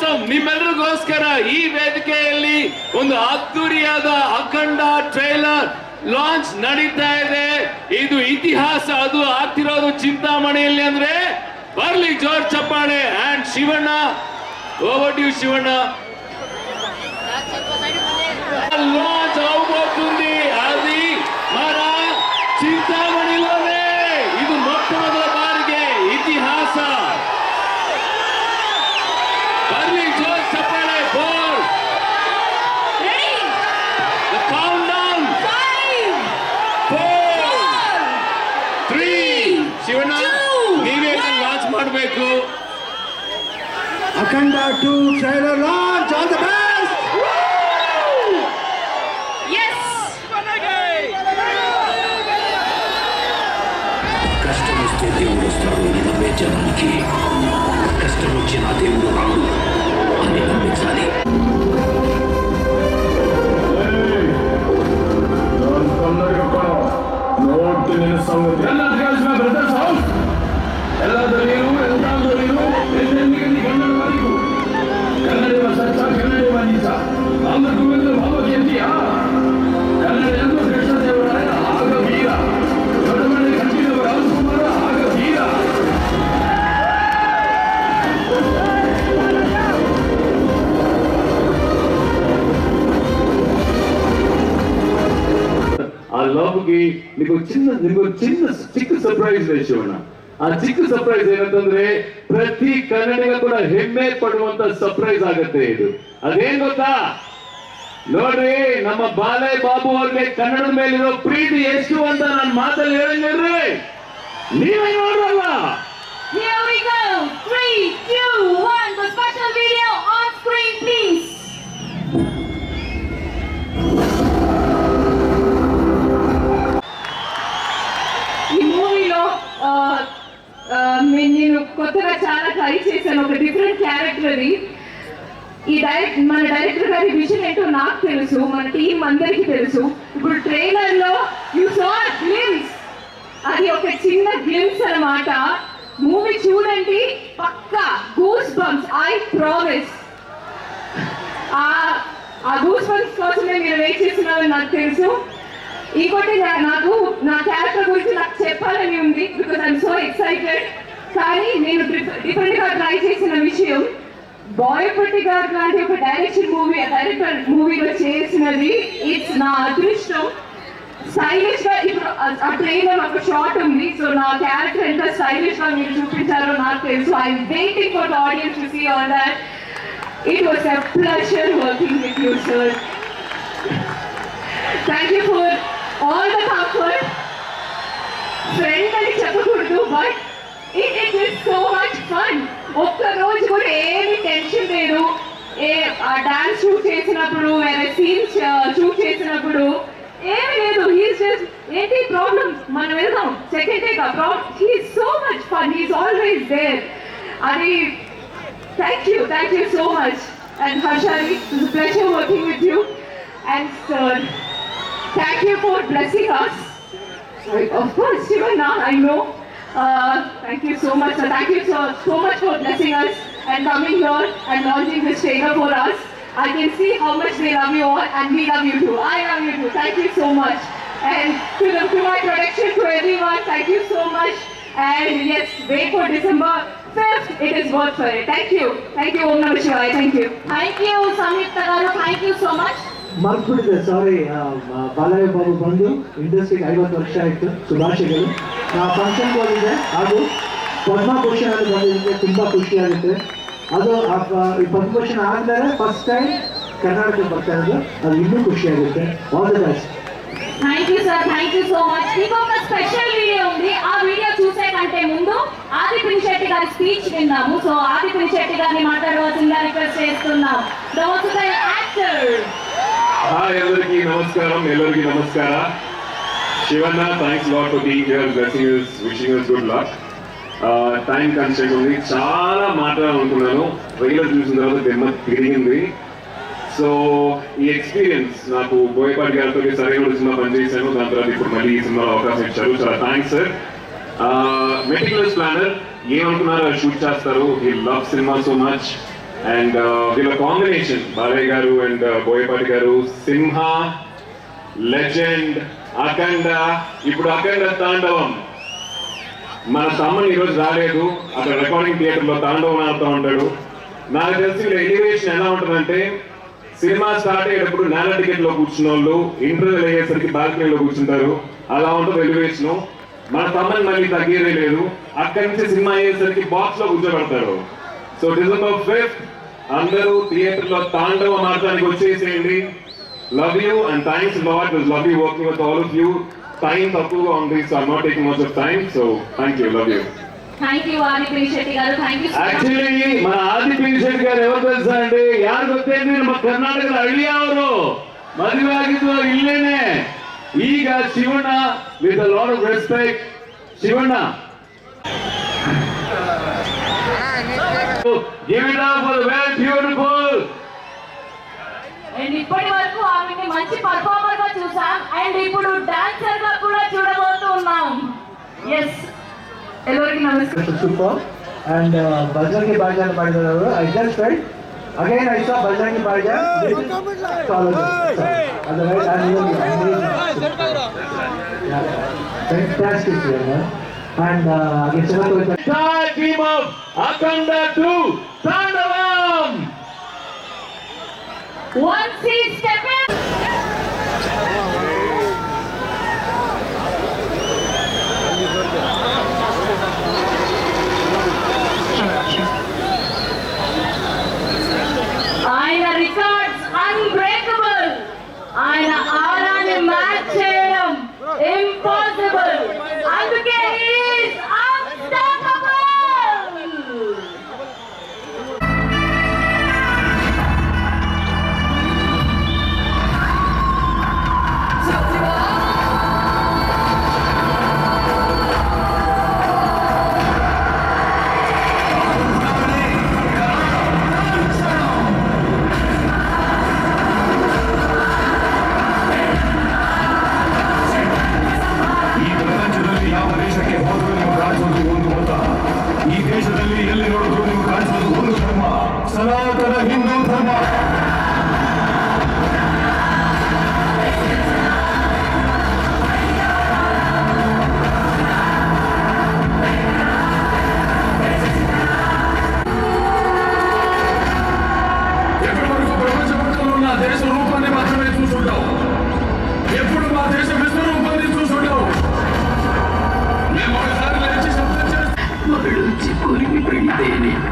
So ನಿಮ್ಮೆಲ್ಲರಿಗೋಸ್ಕರ ಈ ವೇದಿಕೆಯಲ್ಲಿ ಒಂದು ಅದ್ದೂರಿಯಾದ ಅಖಂಡ ಟ್ರೈಲರ್ ಲಾಂಚ್ ನಡೀತಾ ಇದೆ. ಇದು ಇತಿಹಾಸ ಅದು ಆಗ್ತಿರೋದು ಚಿಂತಾಮಣಿಯಲ್ಲಿ ಅಂದ್ರೆ ಬರ್ಲಿ ಜೋರ್ ಚಪ್ಪಾಳೆ and Shivanna. Over you Shivanna. Akhanda 2 trailer launch. All the best! Woo! Yes! కష్టమొస్తే దేవుడు వస్తాడు అని నమ్మే జనానికి కష్టం వచ్చిన దేవుడు రాడు అని నమ్మించాలి నోటి నిన్న సంగతి ఆ ಲವ್ಗೆ ನಿಮಗೆ ಚಿನ್ನ ನಿಮಗೆ ಚಿನ್ನ ಚಿಕ್ಕ ಸರ್ಪ್ರೈಸ್ ಶಿವಣ್ಣ. ಆ ಚಿಕ್ಕ ಸರ್ಪ್ರೈಸ್ ಏನಂತಂದ್ರೆ ಪ್ರತಿ ಕನ್ನಡಿಗ ಕೂಡ ಹೆಮ್ಮೆ ಪಡುವಂತ ಸರ್ಪ್ರೈಸ್ ಆಗತ್ತೆ ಇದು. ಅದೇನ್ ಗೊತ್ತಾ? ನೋಡ್ರಿ, ನಮ್ಮ ಬಾಲೆ ಬಾಬು ಅವ್ರಿಗೆ ಕನ್ನಡ ಮೇಲಿರೋ ಪ್ರೀತಿ ಎಷ್ಟು ಅಂತ ನಾನು ಮಾತಲ್ಲಿ ಹೇಳಿದ್ರಿ ನೀವೇ ನೋಡ್ರಲ್ಲ. Here we go. Three. Different ఈ డైరెక్ట్ మన డైరెక్టర్ గారి విజన్ ఏంటో నాకు తెలుసు మన టీం అందరికీ తెలుసు. ఇప్పుడు ట్రైలర్లో యు సా గ్లిమ్స్ అది ఒక చిన్న గ్లిమ్స్ అన్నమాట. మూవీ చూడండి పక్కా గూస్ బంప్స్ ఐ ప్రామిస్ ఆ ఆ గూస్ బంప్స్ కోసమే మీరు వెయిట్ చేస్తున్నారని నాకు తెలుసు. ఇంకోటి నాకు నా క్యారెక్టర్ గురించి నాకు చెప్పాలని ఉంది బికాస్ ఐఎమ్ సో ఎక్సైటెడ్ కానీ నేను డిఫరెంట్గా ట్రై చేసిన విషయం బాయపట్టి గారు లాంటి ఒక డైరెక్షన్ మూవీ డైరెక్టర్ మూవీలో చేసినది ఇట్స్ నా అదృష్టం స్టైలిష్ గా ఇప్పుడు ఆ- ఆ ట్రైలర్ ఒక షార్ట్ ఉంది సో నా క్యారెక్టర్ ఎంత స్టైలిష్ గా మీరు చూపించారో నాకు తెలుసు I waiting for the audience to see all that it was a pleasure working with you sir thank you for all the comfort friend అని చెప్పకూడదు but it it is so much fun ఒక్క రోజు కూడా ఏమి tension లేదు. ఏ ఆ dance shoot చేసినప్పుడు వేరే సీన్స్ షూట్ చేసినప్పుడు ఏమి లేదు. హీస్ జస్ట్ ఏంటి ప్రాబ్లమ్ మనం వెళ్దాం. Second take problem he's so much fun he's always there అది thank you thank you so much and Harshali it's pleasure working with you and sir thank you for blessing us Sorry, of course, Shivana, I know. Uh, thank you so much. sir. Thank you so, so much for blessing us and coming here and launching this trailer for us. I can see how much they love you all and we love you too. I love you too. Thank you so much. And to, the, to my production, to everyone, thank you so much. And yes, wait for December 5th. It is worth for it. Thank you. Thank you, Om Namah Shivaya. Thank you. Thank you, Garu. Thank you so much. ಮರ್ತ್ಬಿಟ್ಟಿದೆ sorry Balayya Babu ಬಂದು ಇಂಡಸ್ಟ್ರಿಗೆ ಐವತ್ತು ವರ್ಷ ಆಯಿತು ಶುಭಾಶಯಗಳು ನಾ ಫಂಕ್ಷನ್ಗೆ ಹೋಗಿದ್ದೆ ಹಾಗೂ ಪದ್ಮಭೂಷಣಲ್ಲಿ ಬಂದಿದ್ದಕ್ಕೆ ತುಂಬ ಖುಷಿಯಾಗುತ್ತೆ ಅದು ಆ ಪ- ಈ ಪದ್ಮಭೂಷಣ ಆದಮೇಲೆ ಫಸ್ಟ್ ಟೈಮ್ ಕರ್ನಾಟಕಕ್ಕೆ ಬರ್ತಾ ಇರೋದು ಅದು ಇನ್ನೂ ಖುಷಿಯಾಗುತ್ತೆ all the best thank you sir thank you so much ఇంకొక స్పెషల్ వీడియో ఉంది ఆ వీడియో చూసే కంటే ముందు ఆది పినిశెట్టి గారి స్పీచ్ విందాము సో ఆది పినిశెట్టి గారిని మాట్లాడవలసిందిగా రిక్వెస్ట్ చేస్తున్నాం దోస్ ద యాక్టర్ హాయ్ నమస్కారం ఎల్లరికీ నమస్కార. Shivanna thanks lot for being here blessing us wishing us good luck time constraint ఉంది. చాలా మాట్లాడాలనుకున్నాను ట్రైలర్ చూసిన తర్వాత దెమ్మ తిరిగింది. సో ఈ ఎక్స్పీరియన్స్ నాకు బోయపాటి గారితో సరైన సినిమా పనిచేశాను. దాని తర్వాత ఇప్పుడు మళ్ళీ ఈ సినిమాలో అవకాశం ఇచ్చారు. చాలా థ్యాంక్స్ సార్ మెటికులర్స్ ప్లానర్ ఏమనుకున్నారో షూట్ చేస్తారు. ఈ లవ్ సినిమా సో మచ్ అండ్ వీళ్ళ కాంబినేషన్ బాలయ్య గారు అండ్ బోయపాటి గారు సింహ లెజెండ్ అఖండ ఇప్పుడు అఖండ తాండవం మన తమ్మని ఈరోజు రాలేదు. అక్కడ రికార్డింగ్ థియేటర్లో తాండవం ఆడుతూ ఉంటాడు. నాకు తెలిసి వీళ్ళ ఎలివేషన్ ఎలా ఉంటుందంటే సినిమా స్టార్ట్ అయ్యేటప్పుడు నేల టికెట్లో కూర్చున్న వాళ్ళు ఇంటర్వ్యూలు అయ్యేసరికి బాల్కనీలో కూర్చుంటారు. అలా ఉంటుంది ఎలివేషన్ మన తమ్మని మళ్ళీ తగ్గేదే లేదు. అక్కడి నుంచి సినిమా అయ్యేసరికి బాక్స్లో కూర్చోబెడతారు. సో డిసెంబర్ ఫిఫ్త్ అందరూ థియేటర్ లో తాండవం ఆడటానికి వచ్చేసేయండి love you and thanks lot love you working with all of you time తక్కువగా ఉంది so I'm not taking much of time so thank you love you thank you Aditya Shetty garu thank you actually మన ಆದಿ ಪಿನ್ಶೆಟ್ గారు ఎవరు తెలుసా అండి ಯಾರು ಗೊತ್ತೇನ್ರಿ ನಮ್ಮ ಕರ್ನಾಟಕದ ಹಳ್ಳಿ ಅವರು ಮದುವೆ ಆಗಿದ್ದು ಇಲ್ಲೇನೆ ಈಗ Shivanna with a lot of respect Shivanna Give it up for the very beautiful. And ఇప్పటి వరకు ఆమెని మంచి పర్ఫార్మర్గా చూసాం అండ్ ఇప్పుడు డాన్సర్గా కూడా చూడబోతూ ఉన్నాం ఎస్ ఎవరికి నమస్కారం అండ్ బజరంగి భాగ్య అని పాడినారు I just felt again I saw Bajrangi Bhagya అది right and fantastic And uh, again, Chennai Star team of Akanda 2, Tandavam! Once he step in. ఆయన రికార్డ్స్ అన్బ్రేకబుల్ ఆయన ఆరాన్ని మ్యాచ్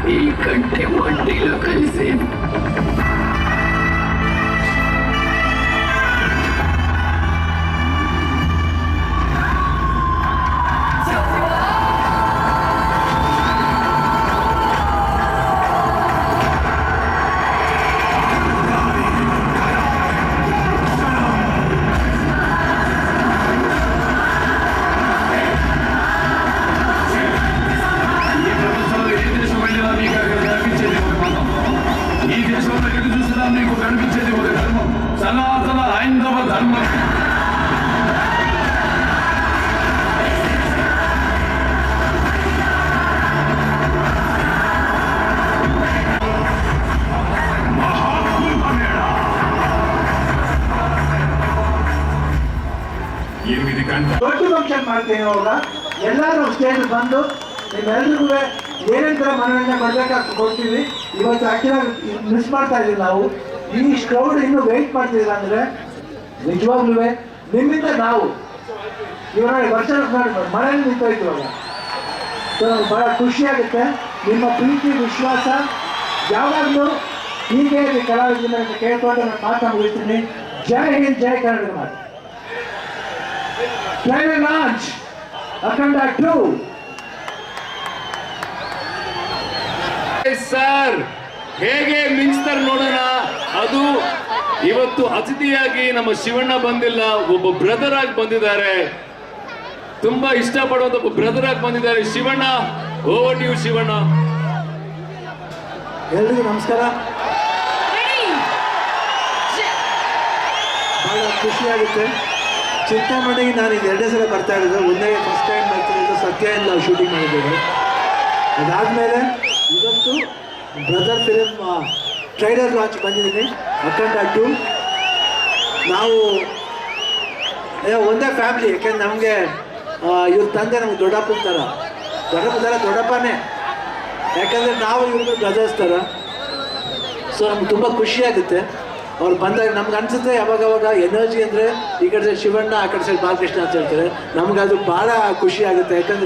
ఈ కంటే వంటిలో కలిసి ದೊಡ್ಡ ಫಂಕ್ಷನ್ ಮಾಡ್ತೇವೆ ಅವಾಗ ಎಲ್ಲರೂ ಸ್ಟೇಜ್ ಬಂದು ನಿಮ್ಮೆಲ್ರಿಗೂ ಏನೇನ್ ಥರ ಮನೋರಂಜನೆ ಕೊಡ್ಬೇಕಾಗಿ ಕೊಡ್ತೀವಿ. ಇವತ್ತು ಆಕ್ಚುಲಾಗಿ ಮಿಸ್ ಮಾಡ್ತಾ ಇದೀವಿ ನಾವು. ಈ ಕ್ರೌಡ್ ಇನ್ನೂ ವೆಯ್ಟ್ ಮಾಡ್ತಿಲ್ಲ ಅಂದ್ರೆ ನಿಜವಾಗ್ಲೂ ನಿಮ್ಮಿಂದ ನಾವು. ಇವಾಗ ವರ್ಷ ಮಳೆಯಲ್ಲಿ ನಿಂತೋಯ್ತು ಇವಾಗ. ಸೊ, ಬಹಳ ಖುಷಿ ಆಗುತ್ತೆ. ನಿಮ್ಮ ಪ್ರೀತಿ, ವಿಶ್ವಾಸ ಯಾವಾಗಲೂ ಹೀಗೆ ಕಲಾವಿದ ಕೇಳ್ಕೊಂಡು ನಾನು ಮಾತಾಡ್ತೀನಿ ಜೈ ಹಿಂದ್, ಜೈ ಕನ್ನಡ ಮಾತು. Trailer launch! Akanda 2! ಸರ್ ಹೇಗೆ ಮಿಂಚ್ತಾರೆ ನೋಡೋಣ? ಅದು ಇವತ್ತು ಅತಿಥಿಯಾಗಿ ನಮ್ಮ ಶಿವಣ್ಣ ಬಂದಿಲ್ಲ. ಒಬ್ಬ ಬ್ರದರ್ ಆಗಿ ಬಂದಿದ್ದಾರೆ. ತುಂಬಾ ಇಷ್ಟಪಡುವಂತ ಒಬ್ಬ ಬ್ರದರ್ ಆಗಿ ಬಂದಿದ್ದಾರೆ. Shivanna over you Shivanna. ಎಲ್ರಿಗೂ ನಮಸ್ಕಾರ. ಬಹಳ ಖುಷಿಯಾಗುತ್ತೆ. ಚಿಂತಾಮಣಿಗೆ ನಾನು ಎರಡೇ ಸಲ ಬರ್ತಾ ಇರೋದು. ಒಂದೇ ಫಸ್ಟ್ ಟೈಮ್ ಬರ್ತಿರೋದು ಸತ್ಯ ನಾವು ಶೂಟಿಂಗ್ ಮಾಡಿದ್ದೇವೆ. ಅದಾದಮೇಲೆ ಇವತ್ತು ಬ್ರದರ್ ಫಿಲಿಮ್ ಟ್ರೈಲರ್ ಲಾಂಚ್ ಬಂದಿದ್ದೀನಿ ಅಖಂಡ ಟು ನಾವು ಒಂದೇ ಫ್ಯಾಮಿಲಿ ಯಾಕೆಂದ್ರೆ ನಮಗೆ ಇವ್ರ ತಂದೆ ನಮ್ಗೆ ದೊಡ್ಡಪ್ಪನ ಥರ ದೊಡ್ಡಪ್ಪ ಥರ ದೊಡ್ಡಪ್ಪನೇ. ಯಾಕಂದರೆ ನಾವು ಇವ್ರಿಗೆ ಬ್ರದರ್ಸ್ ಥರ ಸೊ ನಮ್ಗೆ ತುಂಬ ಖುಷಿ ಆಗುತ್ತೆ. ಅವ್ರು ಬಂದಾಗ ನಮ್ಗೆ ಅನ್ಸುತ್ತೆ ಯಾವಾಗ ಅವಾಗ ಎನರ್ಜಿ ಅಂದರೆ ಈ ಕಡೆ ಸೈಡ್ ಶಿವಣ್ಣ, ಆ ಕಡೆ ಸೈಡ್ ಬಾಲಕೃಷ್ಣ ಅಂತ ಹೇಳ್ತಾರೆ. ನಮ್ಗೆ ಅದು ಭಾಳ ಖುಷಿ ಆಗುತ್ತೆ. ಯಾಕಂದರೆ